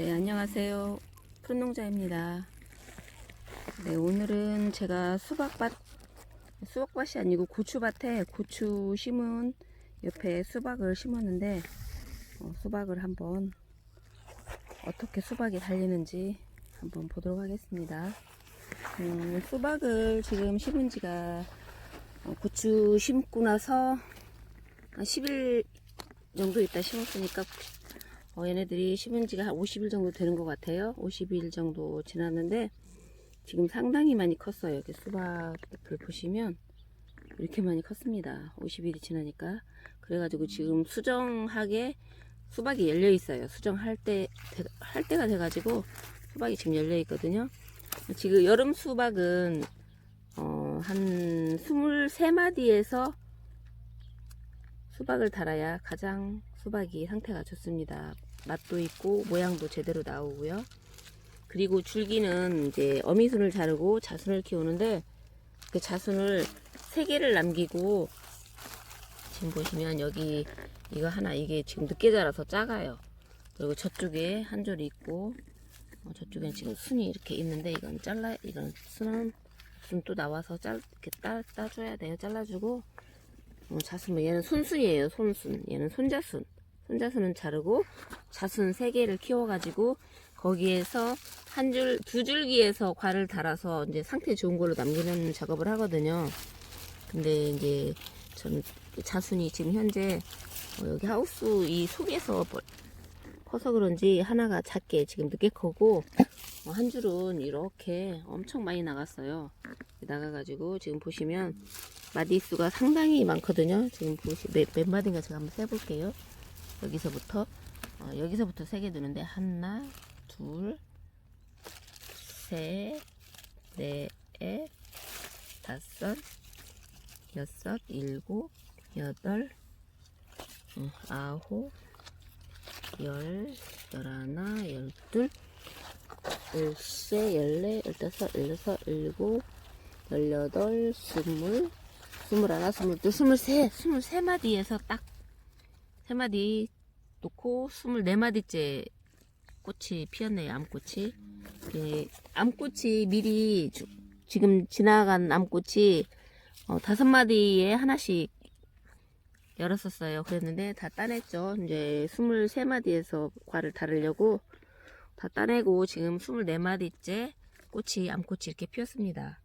네, 안녕하세요. 푸른농자입니다. 네, 오늘은 제가 수박밭, 수박밭이 아니고 고추밭에 고추 심은 옆에 수박을 심었는데, 어, 수박을 한번 어떻게 수박이 달리는지 한번 보도록 하겠습니다. 음, 수박을 지금 심은 지가 어, 고추 심고 나서 한 10일 정도 있다 심었으니까 어, 얘네들이 심은 지가 한 50일 정도 되는 것 같아요. 50일 정도 지났는데 지금 상당히 많이 컸어요. 이렇게 수박을 보시면 이렇게 많이 컸습니다. 50일이 지나니까 그래가지고 지금 수정하게 수박이 열려 있어요. 수정할 때 할 때가 돼가지고 수박이 지금 열려 있거든요. 지금 여름 수박은 어, 한 23마디에서 수박을 달아야 가장 수박이 상태가 좋습니다. 맛도 있고 모양도 제대로 나오고요. 그리고 줄기는 이제 어미순을 자르고 자순을 키우는데 그 자순을 세 개를 남기고 지금 보시면 여기 이거 하나 이게 지금 늦게 자라서 작아요. 그리고 저쪽에 한 줄이 있고 어, 저쪽엔 지금 순이 이렇게 있는데 이건 잘라 이건 순은 순 또 나와서 잘 이렇게 따 따줘야 돼요. 잘라주고 어, 자순 얘는 손순이에요. 손순 얘는 손자순 손자순은 자르고 자순 세 개를 키워가지고 거기에서 한 줄, 두 줄기에서 과를 달아서 이제 상태 좋은 걸로 남기는 작업을 하거든요. 근데 이제 저는 자순이 지금 현재 어, 여기 하우스 이 속에서 벌- 커서 그런지 하나가 작게 지금 늦게 크고 어, 한 줄은 이렇게 엄청 많이 나갔어요. 나가가지고 지금 보시면 마디수가 상당히 많거든요. 지금 보시 몇, 몇 마디인가 제가 한번 세볼게요. 여기서부터 어, 여기서부터 세 개 두는데 하나, 둘, 셋, 넷, 다섯, 여섯, 일곱, 여덟, 어, 아홉, 열, 열하나, 열둘, 열세, 열네, 열다섯, 열여섯, 일곱, 열여덟, 스물, 스물하나, 스물둘, 스물세, 스물세 마디에서 딱 세 마디 놓고 스물네 마디째 꽃이 피었네요. 암꽃이. 예, 암꽃이 미리 주- 지금 지나간 암꽃이 어, 다섯 마디에 하나씩 열었었어요. 그랬는데 다 따냈죠. 이제 스물세 마디에서 과를 달으려고 다 따내고 지금 스물네 마디째 꽃이 암꽃이 이렇게 피었습니다.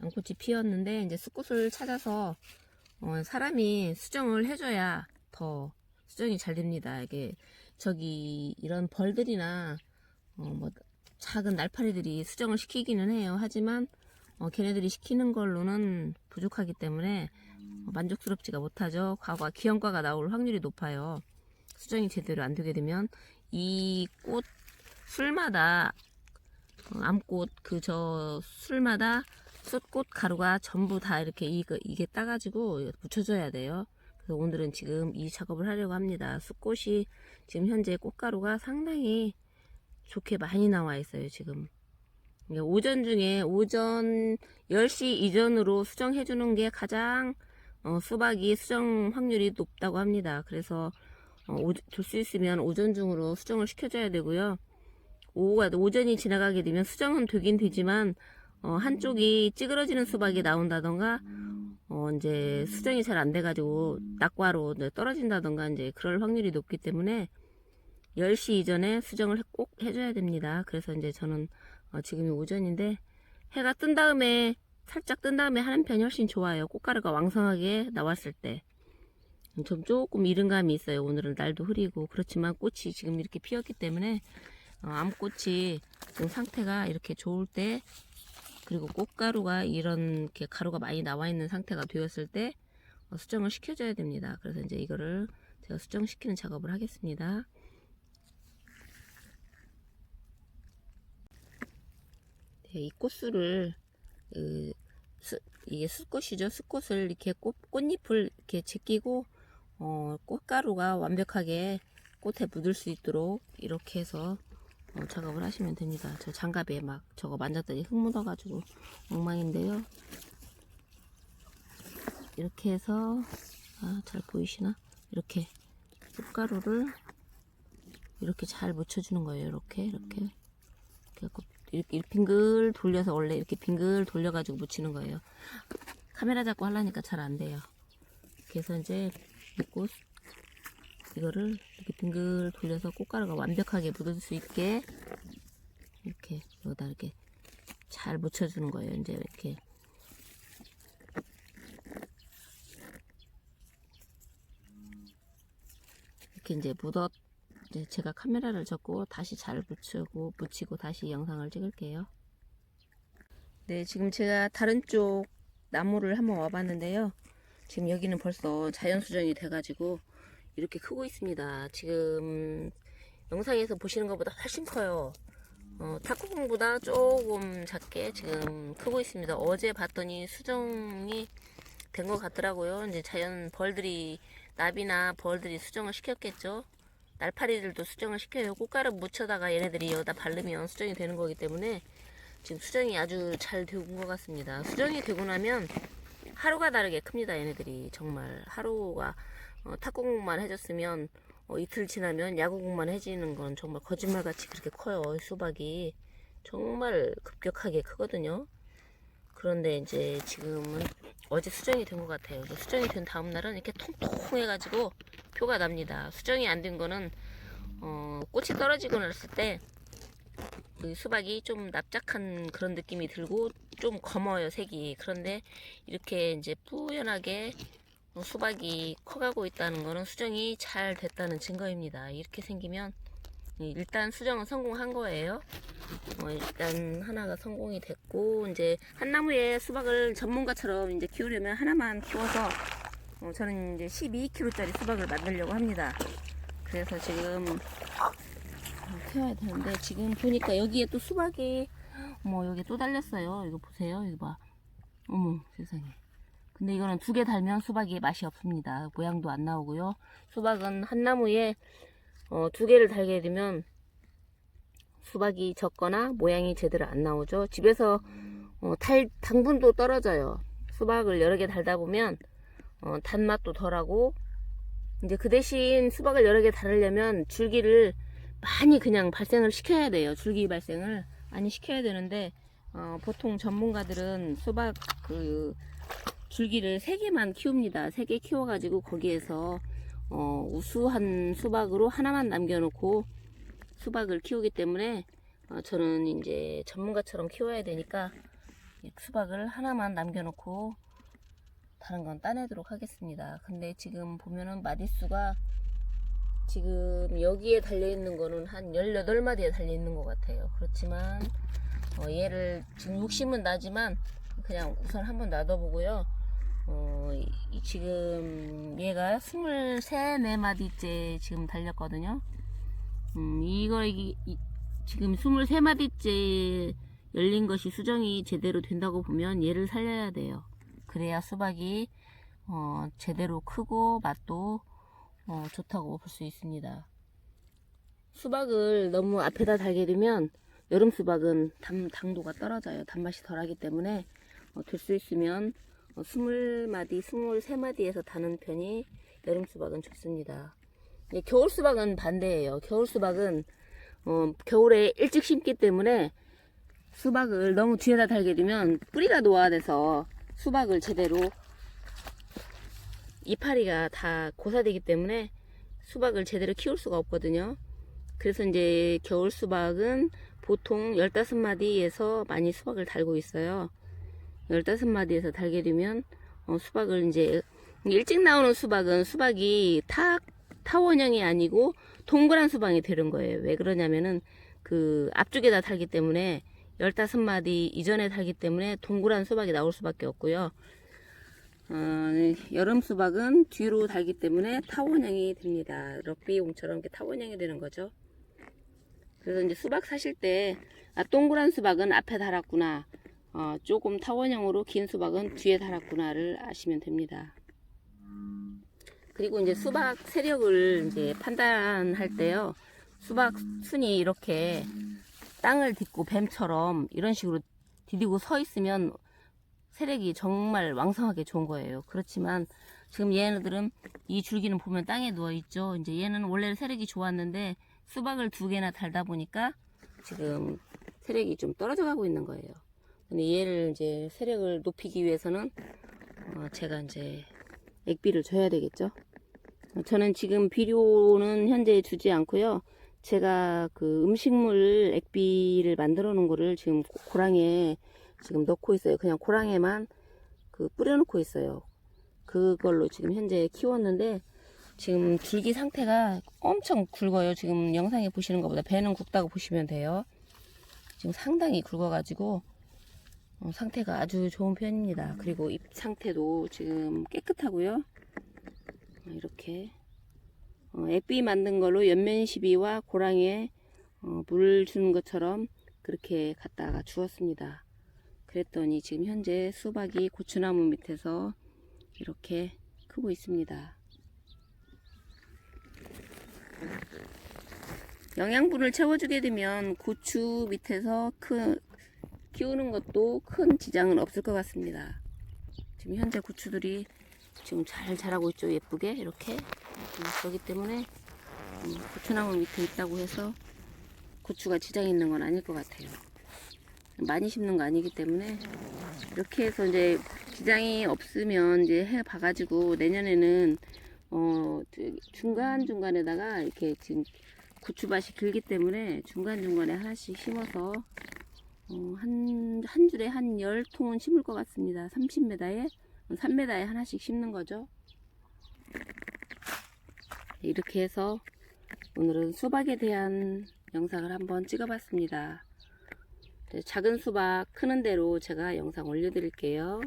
암꽃이 피었는데 이제 숲꽃을 찾아서 어, 사람이 수정을 해줘야 더 수정이 잘 됩니다. 이게 저기 이런 벌들이나 어, 뭐 작은 날파리들이 수정을 시키기는 해요. 하지만 어, 걔네들이 시키는 걸로는 부족하기 때문에 어, 만족스럽지가 못하죠. 과거 기형과가 나올 확률이 높아요. 수정이 제대로 안 되게 되면 이 꽃 술마다 어, 암꽃 그 저 술마다 숯꽃 가루가 전부 다 이렇게 이거 이게 따가지고 붙여줘야 돼요. 그래서 오늘은 지금 이 작업을 하려고 합니다. 숯꽃이 지금 현재 꽃가루가 상당히 좋게 많이 나와 있어요. 지금 오전 중에 오전 10시 이전으로 수정해 주는 게 가장 어, 수박이 수정 확률이 높다고 합니다. 그래서 어, 줄수 있으면 오전 중으로 수정을 시켜줘야 되고요. 오후가 오전이 지나가게 되면 수정은 되긴 되지만 어, 한쪽이 찌그러지는 수박이 나온다던가 어, 이제 수정이 잘 안 돼가지고 낙과로 떨어진다던가 이제 그럴 확률이 높기 때문에 10시 이전에 수정을 꼭 해줘야 됩니다. 그래서 이제 저는 어, 지금이 오전인데 해가 뜬 다음에 살짝 뜬 다음에 하는 편이 훨씬 좋아요. 꽃가루가 왕성하게 나왔을 때. 좀 조금 이른 감이 있어요. 오늘은 날도 흐리고 그렇지만 꽃이 지금 이렇게 피었기 때문에 어, 암꽃이 지금 상태가 이렇게 좋을 때 그리고 꽃가루가 이렇게 가루가 많이 나와 있는 상태가 되었을 때 어, 수정을 시켜줘야 됩니다. 그래서 이제 이거를 제가 수정시키는 작업을 하겠습니다. 네, 이 꽃술을 그, 수, 이게 숯꽃이죠. 숯꽃을 이렇게 꽃, 꽃잎을 이렇게 제끼고 어, 꽃가루가 완벽하게 꽃에 묻을 수 있도록 이렇게 해서 어, 작업을 하시면 됩니다. 저 장갑에 막 저거 만졌더니 흙 묻어가지고 엉망인데요. 이렇게 해서 아, 잘 보이시나? 이렇게 꽃가루를 이렇게 잘 묻혀주는 거예요. 이렇게 이렇게 이렇게, 이렇게 빙글 돌려서 원래 이렇게 빙글 돌려가지고 묻히는 거예요. 카메라 잡고 하려니까 잘 안 돼요. 그래서 이제 이꽃 이거를 이렇게 빙글 돌려서 꽃가루가 완벽하게 묻을 수 있게 이렇게 여기다 이렇게 잘 묻혀주는 거예요. 이제 이렇게 이렇게 이제 묻어 이제 제가 카메라를 잡고 다시 잘 붙이고 붙이고 다시 영상을 찍을게요. 네, 지금 제가 다른 쪽 나무를 한번 와봤는데요. 지금 여기는 벌써 자연 수정이 돼가지고 이렇게 크고 있습니다. 지금 영상에서 보시는 것보다 훨씬 커요. 어, 탁구공보다 조금 작게 지금 크고 있습니다. 어제 봤더니 수정이 된 것 같더라고요. 이제 자연 벌들이 나비나 벌들이 수정을 시켰겠죠. 날파리들도 수정을 시켜요. 꽃가루 묻혀다가 얘네들이 여기다 바르면 수정이 되는 거기 때문에 지금 수정이 아주 잘 되는 것 같습니다. 수정이 되고 나면 하루가 다르게 큽니다. 얘네들이 정말 하루가 어, 탁구공만 해줬으면 어, 이틀 지나면 야구공만 해지는 건 정말 거짓말같이 그렇게 커요. 수박이 정말 급격하게 크거든요. 그런데 이제 지금은 어제 수정이 된 것 같아요. 수정이 된 다음 날은 이렇게 통통해가지고 표가 납니다. 수정이 안 된 거는 어, 꽃이 떨어지고 났을 때 그 수박이 좀 납작한 그런 느낌이 들고 좀 검어요 색이. 그런데 이렇게 이제 뿌연하게 어, 수박이 커가고 있다는 거는 수정이 잘 됐다는 증거입니다. 이렇게 생기면 이, 일단 수정은 성공한 거예요. 어, 일단 하나가 성공이 됐고 이제 한 나무에 수박을 전문가처럼 이제 키우려면 하나만 키워서 어, 저는 이제 12kg짜리 수박을 만들려고 합니다. 그래서 지금 어, 키워야 되는데 지금 보니까 여기에 또 수박이 어머 여기 또 달렸어요. 이거 보세요. 이거 봐. 어머 세상에. 근데 이거는 두 개 달면 수박이 맛이 없습니다. 모양도 안 나오고요. 수박은 한 나무에 어, 두 개를 달게 되면 수박이 적거나 모양이 제대로 안 나오죠. 집에서 어, 탈 당분도 떨어져요. 수박을 여러 개 달다 보면 어, 단맛도 덜하고 이제 그 대신 수박을 여러 개 달으려면 줄기를 많이 그냥 발생을 시켜야 돼요. 줄기 발생을 많이 시켜야 되는데 어, 보통 전문가들은 수박 그 줄기를 세 개만 키웁니다. 세개 키워가지고 거기에서 어, 우수한 수박으로 하나만 남겨놓고 수박을 키우기 때문에 어, 저는 이제 전문가처럼 키워야 되니까 수박을 하나만 남겨놓고 다른 건 따내도록 하겠습니다. 근데 지금 보면은 마디수가 지금 여기에 달려있는 거는 한 18마디에 달려있는 것 같아요. 그렇지만 어, 얘를 지금 욕심은 나지만 그냥 우선 한번 놔둬보고요. 어, 지금 얘가 23, 4마디째 지금 달렸거든요. 음, 이거 이, 이- 지금 23마디째 열린 것이 수정이 제대로 된다고 보면 얘를 살려야 돼요. 그래야 수박이 어, 제대로 크고 맛도 어, 좋다고 볼 수 있습니다. 수박을 너무 앞에다 달게 되면 여름 수박은 당, 당도가 떨어져요. 단맛이 덜하기 때문에 어, 될 수 있으면 어, 20마디, 23마디에서 다는 편이 여름 수박은 좋습니다. 예, 겨울 수박은 반대예요. 겨울 수박은 어, 겨울에 일찍 심기 때문에 수박을 너무 뒤에다 달게 되면 뿌리가 노화 돼서 수박을 제대로 이파리가 다 고사되기 때문에 수박을 제대로 키울 수가 없거든요. 그래서 이제 겨울 수박은 보통 15마디에서 많이 수박을 달고 있어요. 15마디에서 달게 되면 어, 수박을 이제 일찍 나오는 수박은 수박이 타, 타원형이 아니고 동그란 수박이 되는 거예요. 왜 그러냐면은 그 앞쪽에다 달기 때문에 15마디 이전에 달기 때문에 동그란 수박이 나올 수밖에 없고요. 어, 여름 수박은 뒤로 달기 때문에 타원형이 됩니다. 럭비용처럼 이렇게 타원형이 되는 거죠. 그래서 이제 수박 사실 때, 아, 동그란 수박은 앞에 달았구나. 어, 조금 타원형으로 긴 수박은 뒤에 달았구나를 아시면 됩니다. 그리고 이제 수박 세력을 이제 판단할 때요. 수박 순이 이렇게 땅을 딛고 뱀처럼 이런 식으로 디디고 서 있으면 세력이 정말 왕성하게 좋은 거예요. 그렇지만 지금 얘네들은 이 줄기는 보면 땅에 누워 있죠. 이제 얘는 원래 세력이 좋았는데 수박을 두 개나 달다 보니까 지금 세력이 좀 떨어져 가고 있는 거예요. 근데 얘를 이제 세력을 높이기 위해서는 어, 제가 이제 액비를 줘야 되겠죠. 어, 저는 지금 비료는 현재 주지 않고요. 제가 그 음식물 액비를 만들어 놓은 거를 지금 고- 고랑에 지금 넣고 있어요. 그냥 고랑에만 그 뿌려놓고 있어요. 그걸로 지금 현재 키웠는데 지금 줄기 상태가 엄청 굵어요. 지금 영상에 보시는 것보다 배는 굵다고 보시면 돼요. 지금 상당히 굵어가지고 어, 상태가 아주 좋은 편입니다. 그리고 잎 상태도 지금 깨끗하고요. 어, 이렇게 어, 액비 만든 걸로 연면 시비와 고랑에 어, 물 주는 것처럼 그렇게 갖다가 주었습니다. 그랬더니 지금 현재 수박이 고추나무 밑에서 이렇게 크고 있습니다. 영양분을 채워주게 되면 고추 밑에서 크, 키우는 것도 큰 지장은 없을 것 같습니다. 지금 현재 고추들이 지금 잘 자라고 있죠. 예쁘게 이렇게 음, 그렇기 때문에 음, 고추나무 밑에 있다고 해서 고추가 지장 있는 건 아닐 것 같아요. 많이 심는 거 아니기 때문에 이렇게 해서 이제 지장이 없으면 이제 해 봐가지고 내년에는 어 중간 중간에다가 이렇게 지금 고추밭이 길기 때문에 중간 중간에 하나씩 심어서 어, 한, 한 줄에 한열 통은 심을 것 같습니다. 30m에 3m에 하나씩 심는 거죠. 이렇게 해서 오늘은 수박에 대한 영상을 한번 찍어봤습니다. 네, 작은 수박 크는 대로 제가 영상 올려드릴게요.